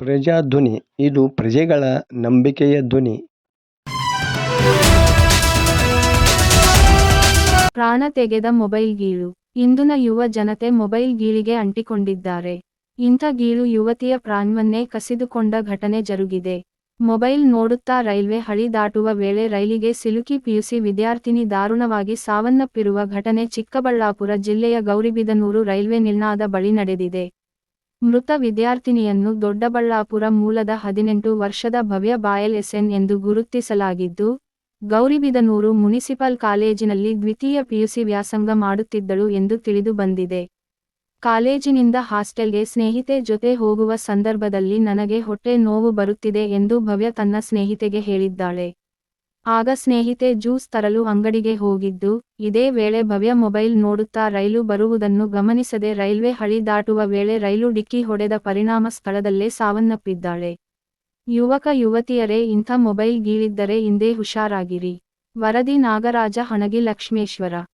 ಪ್ರಜಾಧ್ವನಿ, ಇದು ಪ್ರಜೆಗಳ ನಂಬಿಕೆಯ ಧ್ವನಿ. ಪ್ರಾಣ ತೆಗೆದ ಮೊಬೈಲ್ ಗೀಳು. ಇಂದಿನ ಯುವ ಜನತೆ ಮೊಬೈಲ್ ಗೀಳಿಗೆ ಅಂಟಿಕೊಂಡಿದ್ದಾರೆ. ಇಂಥ ಗೀಳು ಯುವತಿಯ ಪ್ರಾಣವನ್ನೇ ಕಸಿದುಕೊಂಡ ಘಟನೆ ಜರುಗಿದೆ. ಮೊಬೈಲ್ ನೋಡುತ್ತಾ ರೈಲ್ವೆ ಹಳಿ ದಾಟುವ ವೇಳೆ ರೈಲಿಗೆ ಸಿಲುಕಿ ಪಿಯುಸಿ ವಿದ್ಯಾರ್ಥಿನಿ ದಾರುಣವಾಗಿ ಸಾವನ್ನಪ್ಪಿರುವ ಘಟನೆ ಚಿಕ್ಕಬಳ್ಳಾಪುರ ಜಿಲ್ಲೆಯ ಗೌರಿಬಿದನೂರು ರೈಲ್ವೆ ನಿಲ್ದಾಣದ ಬಳಿ ನಡೆದಿದೆ. ಮೃತ ವಿದ್ಯಾರ್ಥಿನಿಯನ್ನು ದೊಡ್ಡಬಳ್ಳಾಪುರ ಮೂಲದ ಹದಿನೆಂಟು ವರ್ಷದ ಭವ್ಯ ಬಾಯಲ್ ಎಸ್ಎನ್ ಎಂದು ಗುರುತಿಸಲಾಗಿದ್ದು, ಗೌರಿಬಿದನೂರು ಮುನಿಸಿಪಲ್ ಕಾಲೇಜಿನಲ್ಲಿ ದ್ವಿತೀಯ ಪಿಯುಸಿ ವ್ಯಾಸಂಗ ಮಾಡುತ್ತಿದ್ದಳು ಎಂದು ತಿಳಿದು ಬಂದಿದೆ. ಕಾಲೇಜಿನಿಂದ ಹಾಸ್ಟೆಲ್ಗೆ ಸ್ನೇಹಿತೆ ಜೊತೆ ಹೋಗುವ ಸಂದರ್ಭದಲ್ಲಿ ನನಗೆ ಹೊಟ್ಟೆ ನೋವು ಬರುತ್ತಿದೆ ಎಂದು ಭವ್ಯ ತನ್ನ ಸ್ನೇಹಿತೆಗೆ ಹೇಳಿದ್ದಾಳೆ. ಆಗ ಸ್ನೇಹಿತೆ ಜ್ಯೂಸ್ ತರಲು ಅಂಗಡಿಗೆ ಹೋಗಿದ್ದು, ಇದೇ ವೇಳೆ ಭವ್ಯ ಮೊಬೈಲ್ ನೋಡುತ್ತಾ ರೈಲು ಬರುವುದನ್ನು ಗಮನಿಸದೆ ರೈಲ್ವೆ ಹಳಿ ದಾಟುವ ವೇಳೆ ರೈಲು ಡಿಕ್ಕಿ ಹೊಡೆದ ಪರಿಣಾಮ ಸ್ಥಳದಲ್ಲೇ ಸಾವನ್ನಪ್ಪಿದ್ದಾಳೆ. ಯುವಕ, ಯುವತಿಯರೇ, ಇಂಥ ಮೊಬೈಲ್ ಗೀಳಿದ್ದರೆ ಇಂದೇ ಹುಷಾರಾಗಿರಿ. ವರದಿ ನಾಗರಾಜ, ಹಣಗಿ ಲಕ್ಷ್ಮೇಶ್ವರ.